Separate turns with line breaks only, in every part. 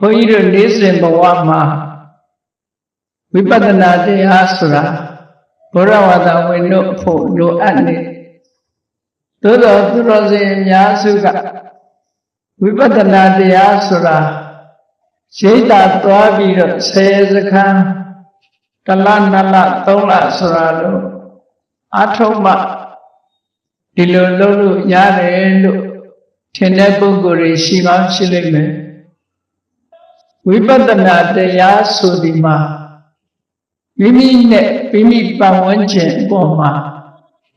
ဘုန်းကြီးတို့နေ့စဉ်ဘဝမှာဝိပဿနာတရားဆိုတာဘုရားဝါဒဝင်တို့ဖို့လိုအပ်နေသို့တော်သူတော်စင်အများစုကဝိပဿနာတရားဆိုတာရိတ်တာသွားပြီးတော့ဆယ်စခန်းတစ်လနှစ်လသုံးလဆိုတာလို့အထုံးမှဒီလိုလုပ်လို့ရတယ်လို့ထင်တဲ့ပုဂ္ဂိုလ်တွေရှိမှရှိလိမ့်မယ် ဝိပဿနာတရားဆိုဒီမှာမိမိနဲ့မိမိပတ်ဝန်းကျင်အပေါ်မှာ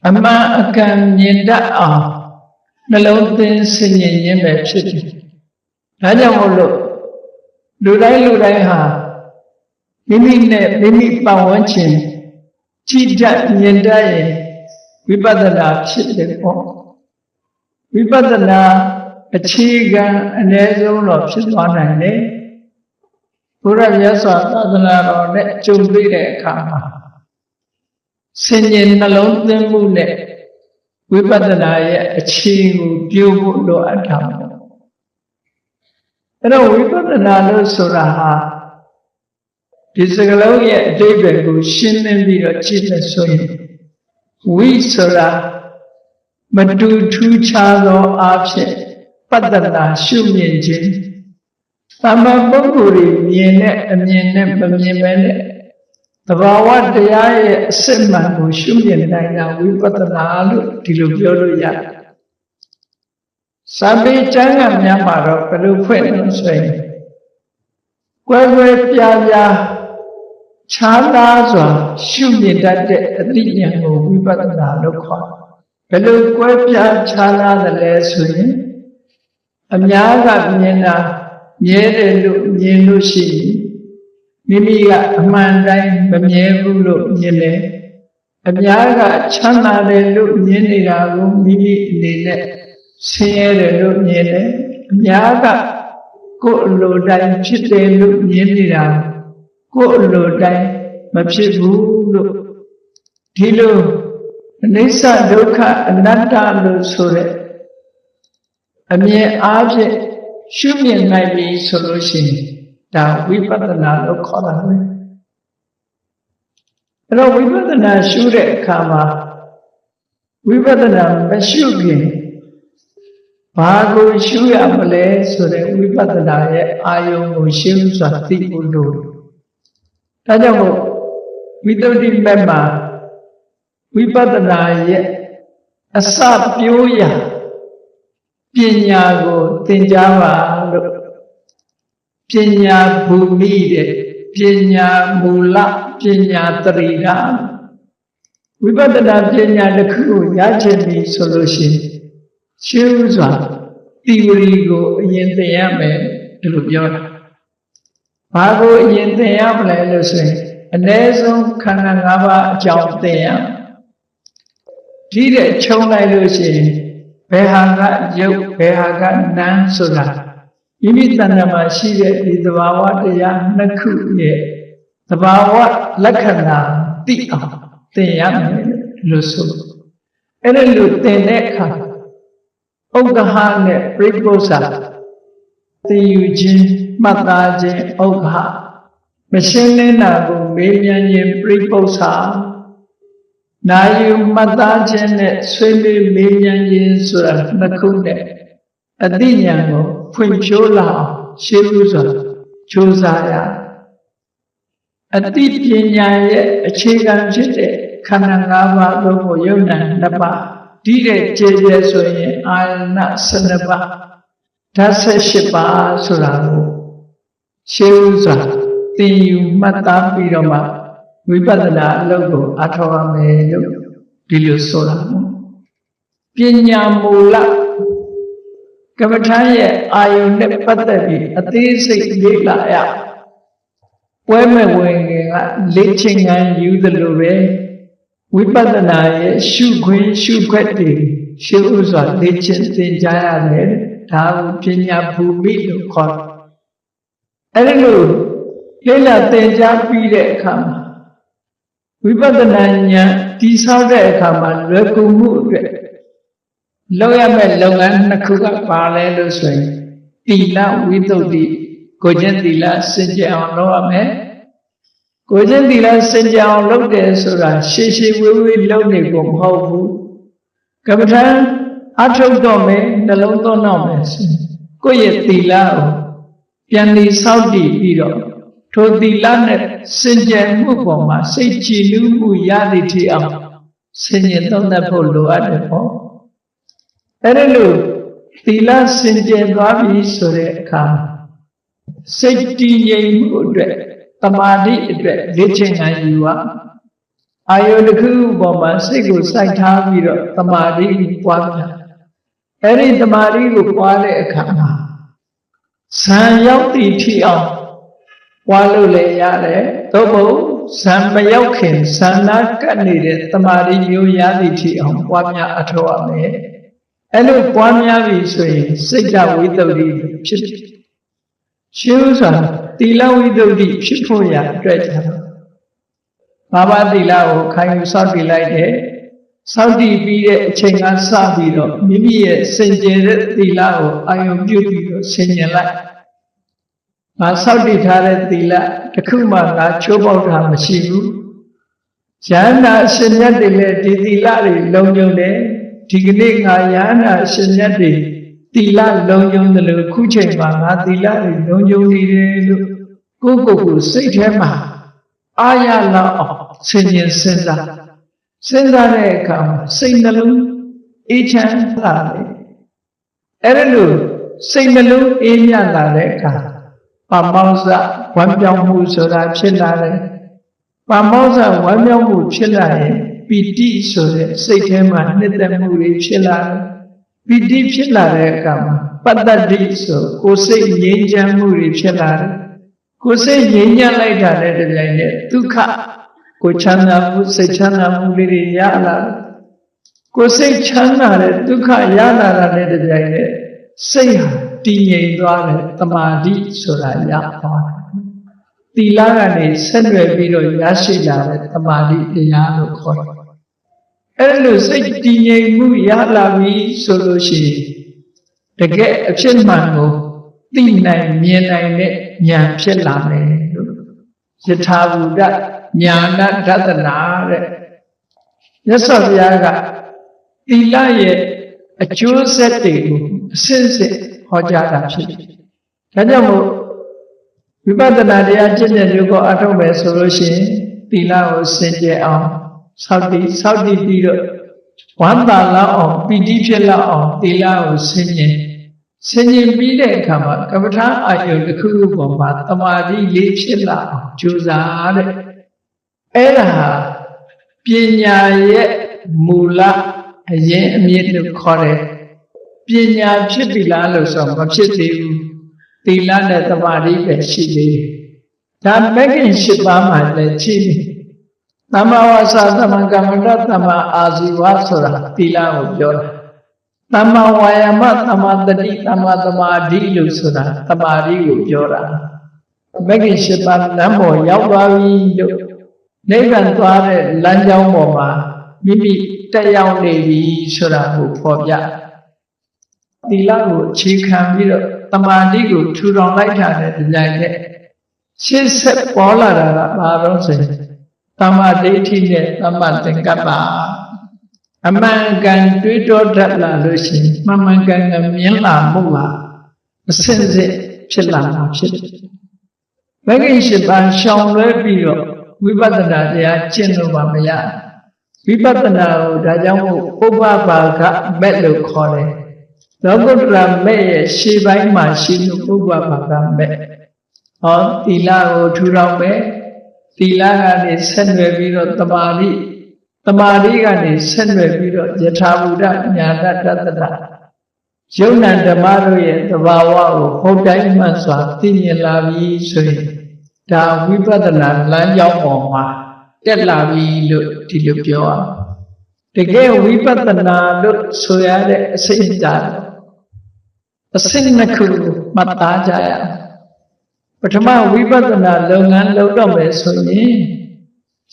အမှန်အကန်မြင်တတ်အောင်နှလုံးသွင်းဆင်ញင်ခြင်းပဲဖြစ်တယ်။ဒါကြောင့်မို့လို့လူတိုင်းလူတိုင်းဟာမိမိနဲ့မိမိပတ်ဝန်းကျင်ကြည်တတ်မြင်တတ်ရင်ဝိပဿနာဖြစ်တယ်ပေါ့။ဝိပဿနာအခြေခံအ ਨੇ ဆုံးတော့ဖြစ်သွားနိုင်တယ်။ ဘုရားမြတ်စွာသာသနာတော်နဲ့ကြုံတွေ့တဲ့အခါမှာဆင်ញင်နှလုံးသွင်းမှုနဲ့ဝိပဿနာရဲ့အခြေကိုပြို့ဖို့လိုအပ်တာပေါ့အဲ့တော့ဝိပဿနာလို့ဆိုတာဟာဒီစကလုံးရဲ့အတိတ်ပဲကိုရှင်းလင်းပြီးတော့ကြည့်လို့ဆိုရင်ဝိဆိုတာမတူထူးခြားသောအဖြစ်ပတ္တနာရှုမြင်ခြင်း သမ္မာပုဂ္ဂိုလ်တွေမြင်တဲ့အမြင်နဲ့မမြင်ပဲနဲ့သဘာဝတရားရဲ့အစစ်မှန်ကိုရှုမြင်နိုင်တာဝိပဿနာလို့ဒီလိုပြောလို့ရတယ်။စာပေကျမ်းဂန်များမှာတော့ဘယ်လိုဖွင့်လို့ဆိုရင်ကွယ်ကွယ်ပြားပြားခြားသားစွာရှုမြင်တတ်တဲ့အသိဉာဏ်ကိုဝိပဿနာလို့ခေါ်ဘယ်လိုကွယ်ပြားခြားသားသလဲဆိုရင်အများကမြင်တာ မြဲတယ်လို့မြင်လို့ရှိရင်မိမိကအမှန်တိုင်းမမြဲဘူးလို့မြင်တယ်အများကချမ်းသာတယ်လို့မြင်နေတာကိုမိမိအနေနဲ့ဆင်းရဲတယ်လို့မြင်တယ်အများကကိုယ်အလိုတိုင်းဖြစ်တယ်လို့မြင်နေတာကိုယ်အလိုတိုင်းမဖြစ်ဘူးလို့ဒီလိုအနိစ္စဒုက္ခအနတ္တလို့ဆိုတဲ့အမြင်အားဖြင့် ရှုမြင်နိုင်ပြီဆိုလို့ရှိရင်ဒါဝိပဿနာလို့ခေါ်တာပဲအဲ့တော့ဝိပဿနာရှုတဲ့အခါမှာဝိပဿနာမရှုခင်ဘာကိုရှုရမလဲဆိုတဲ့ဝိပဿနာရဲ့အာယုံကိုရှင်းစွာသိဖို့လိုတယ်ဒါကြောင့်မို့ဝိတ္တိမက်မှာဝိပဿနာရဲ့အစပြိုးရာပညာကို သင်ကြားပါလို့ပညာဘူမိတဲ့ပညာမူလပညာတရိယာဝိပဿနာပညာတစ်ခုကိုရချင်ပြီဆိုလို့ရှိရင်ရှင်းဥစွာသီဝရီကိုအရင်သင်ရမယ်ဒီလိုပြောတာဘာကိုအရင်သင်ရမလဲလို့ဆိုရင်အ ਨੇ ဆုံးခန္ဓာ၅ပါးအကြောင်းသင်ရဒီတဲ့ခြုံလိုက်လို့ရှိရင် ဘယ်ဟာကရုပ်ဘယ်ဟာကနာမ်ဆိုတာမိမိတဏ္ဍာမှာရှိတဲ့ဒီသဘာဝတရားနှစ်ခုရဲ့သဘာဝလက္ခဏာသိအောင်သင်ရမယ်လို့ဆိုအဲ့ဒါလို့သင်တဲ့အခါဥက္ကဟနဲ့ပြိပု္ပ္ပာသိယူခြင်းမှတ်သားခြင်းဥက္ကဟမရှင်းလင်းတာကိုမေးမြန်းခြင်းပြိပု္ပ္ပာ နာယူမှတ်သားခြင်းနဲ့ဆွေးနွေးမေးမြန်းခြင်းဆိုတာနှစ်ခုနဲ့အသိဉာဏ်ကိုဖွင့်ဖြိုးလာအောင်ရှေးဥစွာကြိုးစားရအသိပညာရဲ့အခြေခံဖြစ်တဲ့ခန္ဓာ၅ပါးတို့ကိုယုံနာနှစ်ပါးဒီတဲ့ကျေကျေဆိုရင်အာရဏ12ပါးဓာတ်18ပါးဆိုတာကိုရှေးဥစွာသင်ယူမှတ်သားပြီးတော့မှ ဝိပဿနာအလုပ်ကိုအထောက်အမယ်လို့ဒီလိုဆိုတာနော်ပညာမူလကမ္မထာရဲ့အာယုန်နဲ့ပတ်သက်ပြီးအသေးစိတ်လေ့လာရပွဲမဲ့ဝင်ငယ်ကလေ့ကျင့်ခန်းယူသလိုပဲဝိပဿနာရဲ့ရှုခွင့်ရှုခွက်တွေရှုဥစွာလေ့ကျင့်သင်ကြားရတယ်ဒါကိုပညာဘူမိလို့ခေါ်တယ်အဲ့ဒီလိုလေ့လာသင်ကြားပြီးတဲ့အခါမှာ ဝိပဿနာဉာဏ်တည်ဆောက်တဲ့အခါမှာလွယ်ကူမှုအတွက်လောက်ရမဲ့လုပ်ငန်းနှစ်ခုကပါလဲလို့ဆိုရင်တိလဝိသုဒ္ဓိကိုချင်းသီလစင်ကြယ်အောင်လုပ်ရမယ်ကိုချင်းသီလစင်ကြယ်အောင်လုပ်တယ်ဆိုတာရှေးရှေးဝေးဝေးလုပ်နေကိုမဟုတ်ဘူးကမ္မထံအထုတ်တော့မယ်နှလုံးသွင်းတော့မယ်ဆိုကိုယ့်ရဲ့သီလကိုပြန်လီဆောက်တည်ပြီးတော့ ထိုသီလနဲ့စင်ကြယ်မှုပေါ်မှာစိတ်ကြည်နူးမှုရသည့်ထိအောင်ဆင်ញင်သုံးသပ်ဖို့လိုအပ်တယ်ပေါ့အဲ့ဒါလို့သီလစင်ကြယ်သွားပြီဆိုတဲ့အခါစိတ်တည်ငြိမ်မှုအတွက်တမာတိအတွက်လေ့ကျင့်နိုင်ယူပါအာယုတစ်ခုပေါ်မှာစိတ်ကိုစိုက်ထားပြီးတော့တမာတိကိုပွားများအဲ့ဒီတမာတိကိုပွားတဲ့အခါမှာဇံရောက်တည်ထီအောင် ပွားလို့လည်းရတယ်သို့မဟုတ်ဇံမရောက်ခင်ဇံနာကပ်နေတဲ့တမာတိမျိုးရသည်ထီအောင်ပွားများအထောက်အမယ်အဲ့လိုပွားများပြီဆိုရင်စိတ်ဓာတ်ဝိတ္တုဖြစ်တယ်ရှင်းဥစွာသီလဝိတ္တုဖြစ်ဖို့ရအတွက်ကြတော့ဘာဝသီလကိုခံယူစောင့်တည်လိုက်တယ်စောင့်တည်ပြီးတဲ့အချိန်ကစပြီးတော့မိမိရဲ့စင်ကြယ်တဲ့သီလကိုအာရုံပြုပြီးတော့ဆင်ញင်လိုက် ငါစောင့်တည်ထားတဲ့သီလတစ်ခုမှငါချိုးပေါက်တာမရှိဘူးဉာဏ်နာရှင်မြတ်တွေလည်းဒီသီလတွေလုံုံတယ်ဒီကနေ့ငါယန္နာရှင်မြတ်တွေသီလလုံုံတယ်လို့ခုချိန်မှာငါသီလတွေလုံုံနေတယ်လို့ကိုယ့်ကိုယ်ကိုစိတ်ထဲမှာအာရလောက်အောင်ဆင်ញင်စဉ်းစားစဉ်းစားတဲ့အခါမှာစိတ်နှလုံးအေးချမ်းလာတယ်အဲ့ဒါလို့စိတ်နှလုံးအေးမြလာတဲ့အခါ ပမောဇ္ဇဝမ်းပြောင်းမှုဆိုတာဖြစ်လာတယ်ပမောဇ္ဇဝမ်းမြောက်မှုဖြစ်လာရင်ပီတိဆိုတဲ့စိတ်ထဲမှာနှစ်သက်မှုတွေဖြစ်လာတယ်ပီတိဖြစ်လာတဲ့အခါမှာပတ္တတိဆိုကိုယ်စိတ်ငြိမ်းချမ်းမှုတွေဖြစ်လာတယ်ကိုယ်စိတ်ငြိမ်းချမ်းလိုက်တာနဲ့တပြိုင်နက်ဒုက္ခကိုချမ်းသာမှုစိတ်ချမ်းသာမှုလေးတွေရလာတယ်ကိုယ်စိတ်ချမ်းသာတဲ့ဒုက္ခရလာတာနဲ့တပြိုင်နက်စိတ်ဟာ တည်ငြိမ်သွားတယ်တမာတိဆိုတာရသွားတယ်သီလကနေဆက်နွယ်ပြီးတော့ရရှိလာတဲ့တမာတိတရားလို့ခေါ်တယ်အဲ့လိုစိတ်တည်ငြိမ်မှုရလာပြီဆိုလို့ရှိရင်တကယ်အဖြစ်မှန်ကိုသိနိုင်မြင်နိုင်တဲ့ဉာဏ်ဖြစ်လာမယ်လို့ယထာဘူတညာဏဒသနာတဲ့မြတ်စွာဘုရားကသီလရဲ့အကျိုးဆက်တွေကို အစစ်စစ်ဟောကြားတာဖြစ်တယ်။ဒါကြောင့်မို့ဝိပဿနာတရားကျင့်တဲ့လူကိုအထုတ်မယ်ဆိုလို့ရှိရင်သီလကိုစင်ကြယ်အောင်ဆောက်တည်ဆောက်တည်ပြီးတော့ဝမ်းသာလောက်အောင်ပီတိဖြစ်လောက်အောင်သီလကိုစင်ကြယ်စင်ကြယ်ပြီးတဲ့အခါမှာကမ္မထာအာယုတစ်ခုခုပေါ်မှာတမာတိလေးဖြစ်လာအောင်ကြိုးစားတဲ့အဲ့ဒါပညာရဲ့မူလအရင်အမြင့်လို့ခေါ်တယ် ပညာဖြစ်ပြီလားလို့ဆိုမဖြစ်သေးဘူးသီလနဲ့သမာဓိပဲရှိသေးတယ်ဒါမဂ္ဂင်၈ပါးမှလည်းရှိနေသမ္မာဝါစာသမ္မာကမ္မန္တသမ္မာအာဇီဝဆိုတာသီလကိုပြောတာသမ္မာဝါယာမသမ္မာတတိသမ္မာသမာဓိလို့ဆိုတာသမာဓိကိုပြောတာမဂ္ဂင်၈ပါးလမ်းပေါ်ရောက်သွားပြီလို့နိဗ္ဗာန်သွားတဲ့လမ်းကြောင်းပေါ်မှာမိမိတက်ရောက်နေပြီဆိုတာကိုဖော်ပြ သီလကိုအခြေခံပြီးတော့တမာတိကိုထူထောင်လိုက်တာတဲ့ဒီလိုက်တဲ့ရှင်းဆက်ပေါ်လာတာကဘာလို့ဆိုရင်တမာဒိဋ္ဌိနဲ့တမာသင်္ကပ္ပအမှန်ကန်တွေးတောတတ်လာလို့ရှိရင်မှန်မှန်ကန်ကန်မြင်လာမှုဟာအစစ်စစ်ဖြစ်လာတာဖြစ်တယ်။မဂ္ဂင်ရှိပါရှောင်လွဲပြီးတော့ဝိပဿနာတရားကျင့်လို့မှမရဝိပဿနာကိုဒါကြောင့်မို့ဥပပါကမဲ့လို့ခေါ်တယ် လောကုတ္တရာမဲ့ရဲ့ရှေ့ပိုင်းမှာရှိလို့ဥပပါကမဲ့ဟောသီလကိုထူထောင်မဲ့သီလကနေဆက်နွယ်ပြီးတော့တမာတိတမာတိကနေဆက်နွယ်ပြီးတော့ယထာဘုဒ္ဓညာတတတတယုံနံဓမ္မတို့ရဲ့သဘာဝကိုဟုတ်တိုင်းမှန်စွာသိမြင်လာပြီဆိုရင်ဒါဝိပဿနာလမ်းကြောင်းပေါ်မှာတက်လာပြီလို့ဒီလိုပြောရတကယ်ဝိပဿနာလို့ဆိုရတဲ့အစိတ်ဓာတ် အစိတ်နှစ်ခုမှတ်သားကြရပထမဝိပဿနာလုပ်ငန်းလုပ်တော့မယ်ဆိုရင်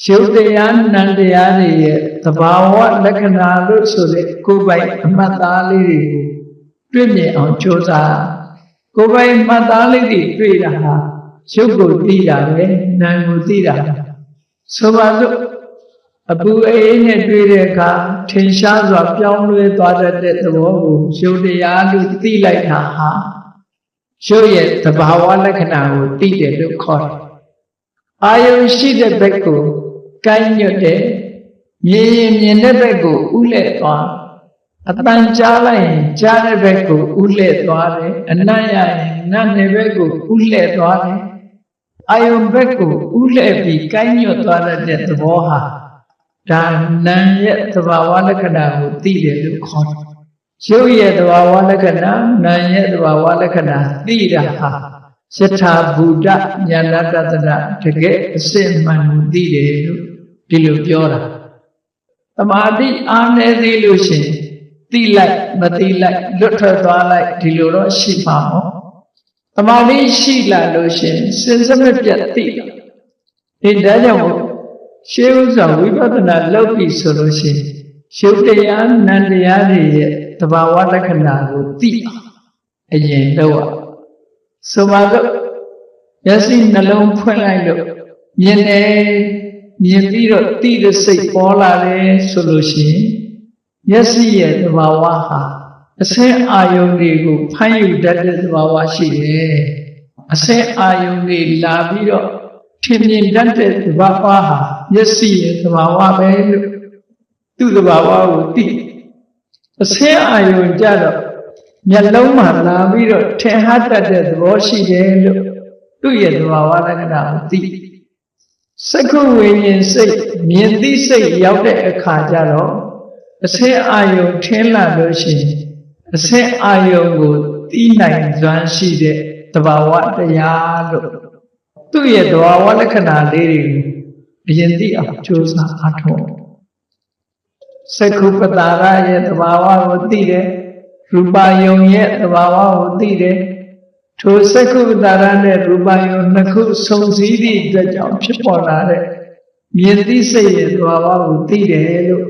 ရုပ်တရားနံတရားတွေရဲ့သဘာဝလက္ခဏာလို့ဆိုတဲ့ကိုယ်ပိုင်အမှတ်သားလေးတွေကိုတွေ့မြင်အောင်ကြိုးစားကိုယ်ပိုင်မှတ်သားလေးတွေတွေ့တာဟာရုပ်ကိုသိတာပဲနာမ်ကိုသိတာဆိုပါစို့ အပူအေးနဲ့တွေ့တဲ့အခါထင်ရှားစွာပြောင်းလဲသွားတတ်တဲ့သဘောကိုရုပ်တရားလို့သိလိုက်တာဟာရုပ်ရဲ့သဘာဝလက္ခဏာကိုသိတယ်လို့ခေါ်တယ်အာယုရှိတဲ့ဘက်ကိုကိုင်းညွတ်တယ်မြင်ရင်မြင်တဲ့ဘက်ကိုဥလဲ့သွားအတန်ကြားလိုက်ရင်ကြားတဲ့ဘက်ကိုဥလဲ့သွားတယ်အနတ်ရရင်နတ်တဲ့ဘက်ကိုဥလဲ့သွားတယ်အာယုဘက်ကိုဥလဲ့ပြီးကိုင်းညွတ်သွားတဲ့သဘောဟာ ဒါနာရဲ့သဘာဝလက္ခဏာကိုသိတယ်လို့ခေါ်တယ်ရုပ်ရဲ့သဘာဝလက္ခဏာနာရဲ့သဘာဝလက္ခဏာသိတာဟာယထာဘူတဉာဏတတနာတကယ်အစစ်မှန်ကိုသိတယ်လို့ဒီလိုပြောတာသမာဓိအားနည်းသေးလို့ရှိရင်သိလိုက်မသိလိုက်လွတ်ထွက်သွားလိုက်ဒီလိုတော့ရှိပါမို့သမာဓိရှိလာလို့ရှိရင်စဉ်စမပြတ်သိလာဒီဒါကြောင့်မို့ ရှေးဥစွာဝိပဿနာလုပ်ပြီဆိုလို့ရှိရင်ရှုပ်တရားနံတရားတွေရဲ့တဘာဝလက္ခဏာကိုသိအောင်အရင်လုပ်ရဆိုပါတော့မျက်စိနှလုံးဖွင့်လိုက်လို့မြင်တယ်မြင်ပြီးတော့သိတဲ့စိတ်ပေါ်လာတယ်ဆိုလို့ရှိရင်မျက်စိရဲ့သဘာဝဟာအစင်းအာယုန်တွေကိုဖမ်းယူတတ်တဲ့သဘာဝရှိတယ်အစင်းအာယုန်တွေလာပြီးတော့ထင်မြင်တတ်တဲ့သဘာဝဟာ မျက်စိရဲ့သဘာဝပဲလို့သူ့သဘာဝကိုသိအစင်းအာယုန်ကြတော့မျက်လုံးမှာလာပြီးတော့ထင်ဟတတ်တဲ့သဘောရှိတယ်လို့သူ့ရဲ့သဘာဝလက္ခဏာကိုသိစက္ခုဝိညာဉ်စိတ်မြင်သိစိတ်ရောက်တဲ့အခါကျတော့အစင်းအာယုံထင်းလာလို့ရှိရင်အစင်းအာယုံကိုသိနိုင်စွမ်းရှိတဲ့တဘာဝတရားလို့သူ့ရဲ့တဘာဝလက္ခဏာလေးတွေကို အရင်သိအောင်ကြိုးစားအားထုတ်စက္ခုပတာရရဲ့တဘာဝကိုသိတယ်ရူပယုံရဲ့တဘာဝကိုသိတယ်ထိုစက္ခုပတာရနဲ့ရူပယုံနှစ်ခုစုံစည်းသည့်အတွက်ကြောင့်ဖြစ်ပေါ်လာတဲ့မြင်သိစိတ်ရဲ့တဘာဝကိုသိတယ်လို့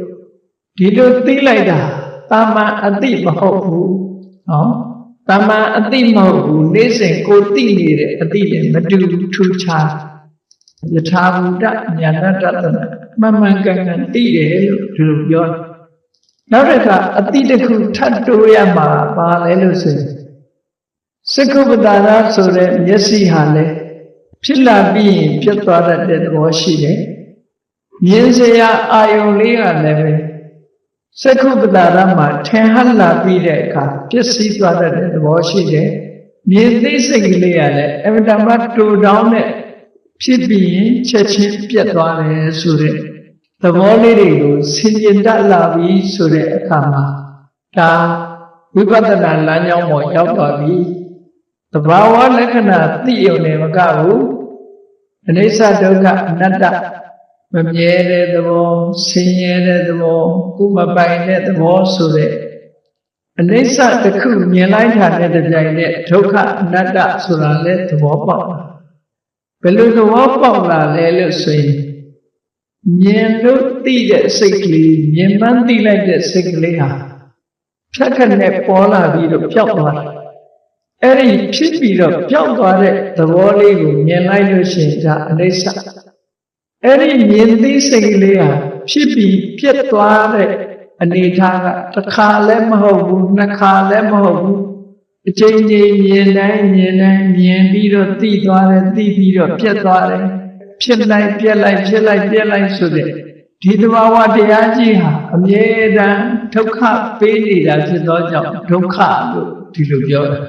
ဒီလိုသိလိုက်တာတာမန်အတိမဟုတ်ဘူးနော်တာမန်အတိမဟုတ်ဘူးနေ့စဉ်ကိုသိနေတဲ့အတိလည်းမတူထူးခြား ယထာဘူတညာဏတတနာမမှန်ကန်ကန်သိတယ်လို့ဒီလိုပြောနောက်တစ်ခါအတိတစ်ခုထပ်တိုးရမှာပါလဲလို့ဆိုရင်စက္ကုပ္ပတာရဆိုတဲ့မျက်စိဟာလည်းဖြစ်လာပြီးရင်ပြတ်သွားတတ်တဲ့သဘောရှိတယ်မြင်စရာအာယုံလေးကလည်းပဲစက္ခုပတာရမှာထင်ဟလာပြီးတဲ့အခါပျက်စီးသွားတဲ့သဘောရှိတယ်။မြင်သိစိတ်ကလေးကလည်းအမတမတူတောင်းတဲ့ ဖြစ်ပြီးရင်ချက်ချင်းပြတ်သွားတယ်ဆိုတဲ့သဘောလေးတွေကိုဆင်ကျင်တတ်လာပြီဆိုတဲ့အခါမှာဒါဝိပဿနာလမ်းကြောင်းပေါ်ရောက်သွားပြီ။သဘာဝလက္ခဏာသိရုံနဲ့မကဘူး။အနိစ္စဒုက္ခအနတ္တမမြဲတဲ့သဘောဆင်းရဲတဲ့သဘောကုမပိုင်တဲ့သဘောဆိုတဲ့အနိစ္စတစ်ခုမြင်လိုက်တာနဲ့တပြိုင်နက်ဒုက္ခအနတ္တဆိုတာလည်းသဘောပေါက်လာ ဘယ်လိုသဘောပေါက်လာလဲလို့ဆိုရင်မြင်လို့သိတဲ့စိတ်ကလေးမြင်မှန်းသိလိုက်တဲ့စိတ်ကလေးဟာဖြတ်ခနဲ့ပေါ်လာပြီးတော့ပျောက်သွားတယ်အဲ့ဒီဖြစ်ပြီးတော့ပျောက်သွားတဲ့သဘောလေးကိုမြင်လိုက်လို့ရှိရင်ဒါအနိစ္စအဲ့ဒီမြင်သိစိတ်လေးဟာဖြစ်ပြီးပြတ်သွားတဲ့အနေထားကတစ်ခါလည်းမဟုတ်ဘူးနှစ်ခါလည်းမဟုတ်ဘူး အချိန်ချင်းမြင်တိုင်းမြင်တိုင်းမြင်ပြီးတော့သိသွားတယ်သိပြီးတော့ပြတ်သွားတယ်ဖြစ်လိုက်ပြက်လိုက်ဖြစ်လိုက်ပြက်လိုက်ဆိုတဲ့ဒီသဘာဝတရားကြီးဟာအမြဲတမ်းဒုက္ခပေးနေတာဖြစ်သောကြောင့်ဒုက္ခလို့ဒီလိုပြောတာ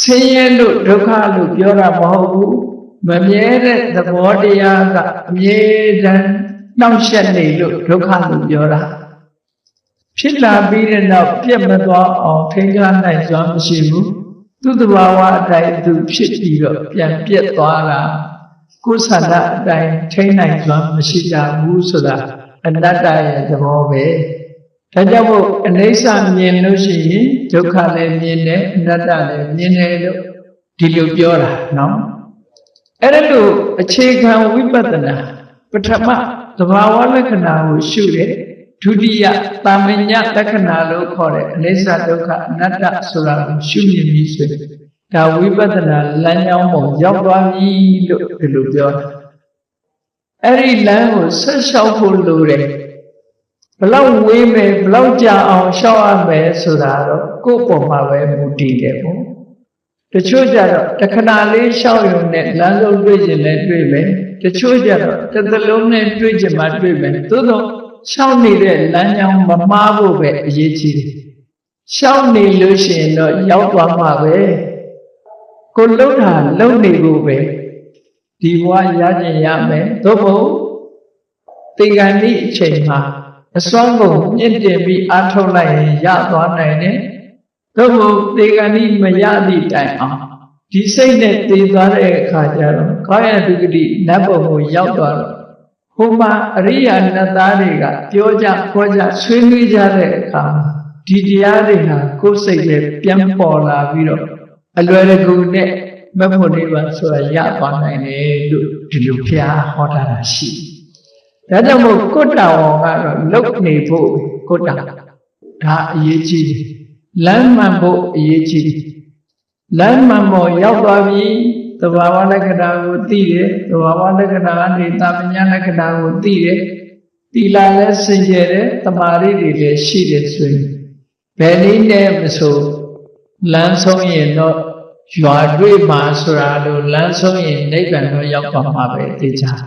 ဆင်းရဲလို့ဒုက္ခလို့ပြောတာမဟုတ်ဘူးမမြဲတဲ့သဘောတရားကအမြဲတမ်းနှောင့်ယှက်နေလို့ဒုက္ခလို့ပြောတာ ဖြစ်လာပြီးတဲ့နောက်ပြတ်မသွားအောင်ထိန်းထားနိုင်စွမ်းမရှိဘူးသူ့သဘာဝအတိုင်းသူဖြစ်ပြီးတော့ပြန်ပြတ်သွားတာကိုယ်ဆန္ဒအတိုင်းထိန်းနိုင်စွမ်းမရှိကြဘူးဆိုတာအနတ္တရဲ့သဘောပဲဒါကြောင့်မို့အနိစ္စမြင်လို့ရှိရင်ဒုက္ခလည်းမြင်တယ်အနတ္တလည်းမြင်တယ်လို့ဒီလိုပြောတာနော်အဲ့ဒါလို့အခြေခံဝိပဿနာပထမသဘာဝလက္ခဏာကိုရှုတယ် ဒုတိယတာမညလက္ခဏာလို့ခေါ်တဲ့အနိစ္စဒုက္ခအနတ္တဆိုတာကိုရှုမြင်ပြီးဆိုဒါဝိပဿနာလမ်းကြောင်းပေါ်ရောက်သွားပြီလို့ဒီလိုပြောတာအဲ့ဒီလမ်းကိုဆက်လျှောက်ဖို့လိုတယ်ဘလောက်ဝေးမယ်ဘလောက်ကြာအောင်လျှောက်ရမယ်ဆိုတာတော့ကိုယ့်ပေါ်မှာပဲမူတည်တယ်ပေါ့တချို့ကြတော့တခဏလေးလျှောက်ရုံနဲ့လမ်းဆုံးတွေ့ခြင်းလည်းတွေ့မယ်တချို့ကြတော့တစ်သလုံးနဲ့တွေ့ခြင်းမှတွေ့မယ်သို့တော့ လျှောက်နေတဲ့လမ်းကြောင်းမမှားဖို့ပဲအရေးကြီးတယ်ရှောက်နေလို့ရှိရင်တော့ရောက်သွားမှာပဲကိုလှုပ်တာလှုပ်နေဖို့ပဲဒီဘဝရခြင်းရမယ်သို့မဟုတ်သင်္ကန်းဤအချိန်မှာအစွမ်းကုန်မြင့်တင်ပြီးအားထုတ်လိုက်ရင်ရသွားနိုင်တယ်သို့မဟုတ်သင်္ကန်းဤမရသည့်တိုင်အောင်ဒီစိတ်နဲ့တည်သွားတဲ့အခါကျတော့ကာယဒုက္ခတိနတ်ဘုံကိုရောက်သွားတော့ ဟိုမှာအရိယာနတ်သားတွေကပြောကြခေါ်ကြဆွေးနွေးကြတဲ့အခါမှာဒီတရားတွေဟာကိုယ်စိတ်နဲ့ပြန်ပေါ်လာပြီးတော့အလွယ်တကူနဲ့မဖို့နေပါဆိုတာရပါနိုင်တယ်လို့ဒီလိုဖျားဟောတာရှိတယ်။ဒါကြောင့်မို့ကုတ္တဝံကတော့လုတ်နေဖို့ကုတ္တဒါအရေးကြီးတယ်။လမ်းမှန်ဖို့အရေးကြီးတယ်။လမ်းမှန်ပေါ်ရောက်သွားပြီ သဘာဝလက္ခဏာကိုသိတယ်။သဘာဝလက္ခဏာကနေတာမညာလက္ခဏာကိုသိတယ်။တိလာလည်းစင်ကြယ်တယ်။တမာရီတွေလည်းရှိတယ်ဆိုရင်ဘယ်နည်းနဲ့မဆိုလမ်းဆုံးရင်တော့ရွာတွေ့မှာဆိုတာလို့လမ်းဆုံးရင်နိဗ္ဗာန်တော့ရောက်ပါမှာပဲသိကြတယ်